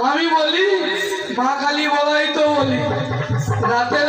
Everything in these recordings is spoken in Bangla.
আমি বলি মা কালী বলাই তো বলি। রাতের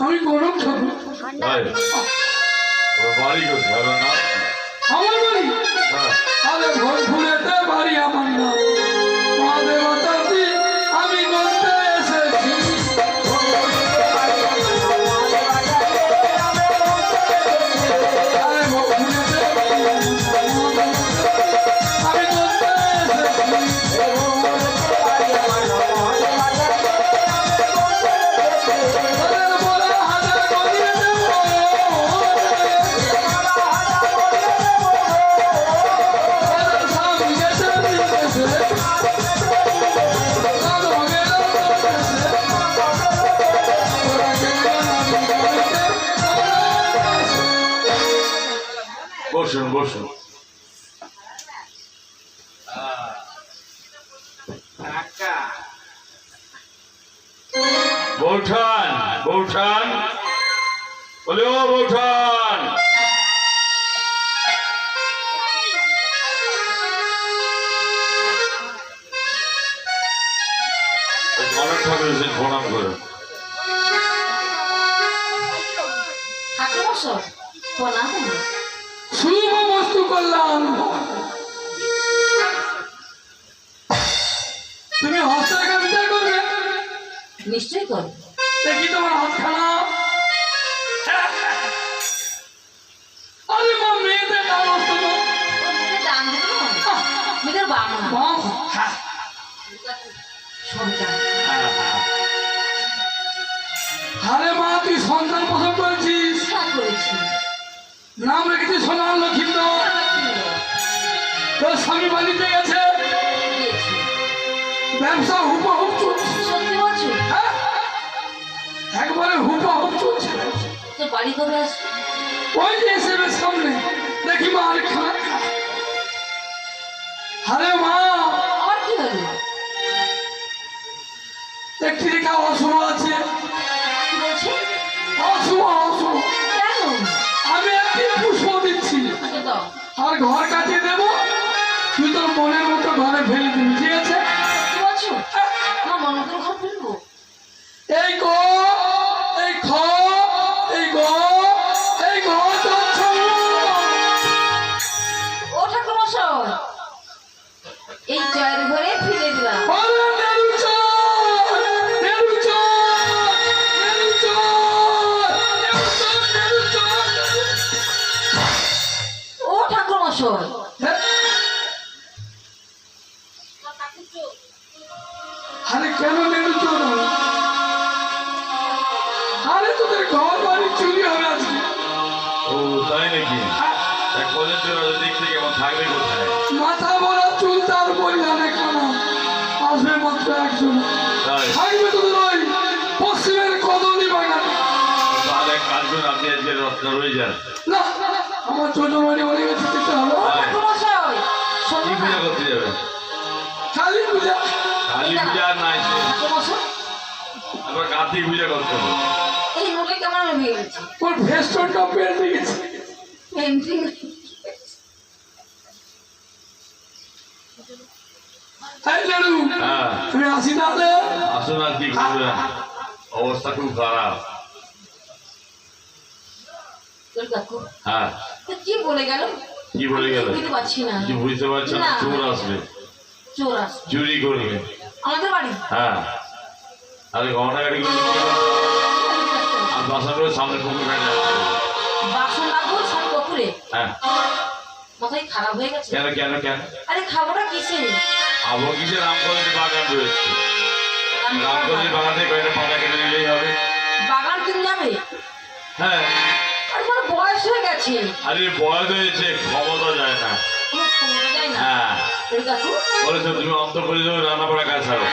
আমি গরম ঠাকুর বাড়ি কোথায়? ওর আমার বাড়ি? হ্যাঁ। আরে ভোর বাড়ি আমার না। মা বসুন বসুন বৌঠান বৌঠান বলে ও বৌঠান ঠাকুর প্রণাম করে। ঠাকুরমশাই প্রণাম। শুভ বস্তু করলাম তুমি হস্তরেখা বিচার করবে? নিশ্চয়ই করব। দেখি তোমার হাতখানা। আরে মা মেয়েদের ডান হস্ত ডান মেয়েদের বাম হাত। বাম। হ্যাঁ। সন্তান আরে মা তুই সন্তান নাম রেখেছিস সোনার লক্ষিন্দর তোর স্বামী বাড়িতে গেছে? ব্যবসা হুবহুব চলছে। সত্যি বলছো? হ্যাঁ? একবারে চলছে। বাড়ি কবে আসবে? ওই যে এসে সামনে। দেখি মা আরে মা! আমার কি হলো? একটি রেখা অশুভ আছে। আর ঘর কাটিয়ে দেবো। তুই তোর মনের মতো ঘরে ফেলে দিবি ঠিক আছে আরে কেন নেরুচর আরে তোদের ঘর বাড়ি চুরি হবে আজকে। ও তাই নাকি? এক পদের জন্য দেখতে কেমন থাকবে কোথায়? মাথা ভরা চুল তার পরিধানে কেন? আসবে মাত্র একজন। থাকবে তোদের ওই পশ্চিমের কদলি বাগানে। তাহলে কাজ করুন আপনি আজকে রত্ন রয়ে যান। না আমার ছোট বাড়ি অনেক কাছে কার্তিক পূজা করতে হবে এই মুখে কেমন হয়ে গেছে তোর ভেস্টনটা পেয়ে গেছে পেন্টিং হ্যাঁ। তুমি আসি কি করবেন অবস্থা খুব খারাপ। হ্যাঁ। কি বলে গেল? কি বলে গেল? বুঝতে পারছি কিছু বুঝতে পারছেন না? না। চোর আসবে। চোর আস চুরি করবে। আমাদের বাড়ি? হ্যাঁ। আরে গহনা গাড়ি আর বাসাগুলো সামনে পুকুর কাটে বাসন রাখব সব পুকুরে? হ্যাঁ। মাথায় খারাপ হয়ে গেছে? কেন কেন কেন? আরে খাবোটা কিসে আবো কিসে রামকলের বাগান রয়েছে। রামকলের বাগানে কয়েকটা পাতা কেটে নিলেই হবে? বাগান কিনে যাবে হ্যাঁ। বয়স হয়ে গেছে। আরে বয়স হয়েছে ক্ষমতা যায় না। ক্ষমতা যায় না? হ্যাঁ। বলেছ তুমি অন্ত করে দেবে রান্না করা কাজ ছাড়ো।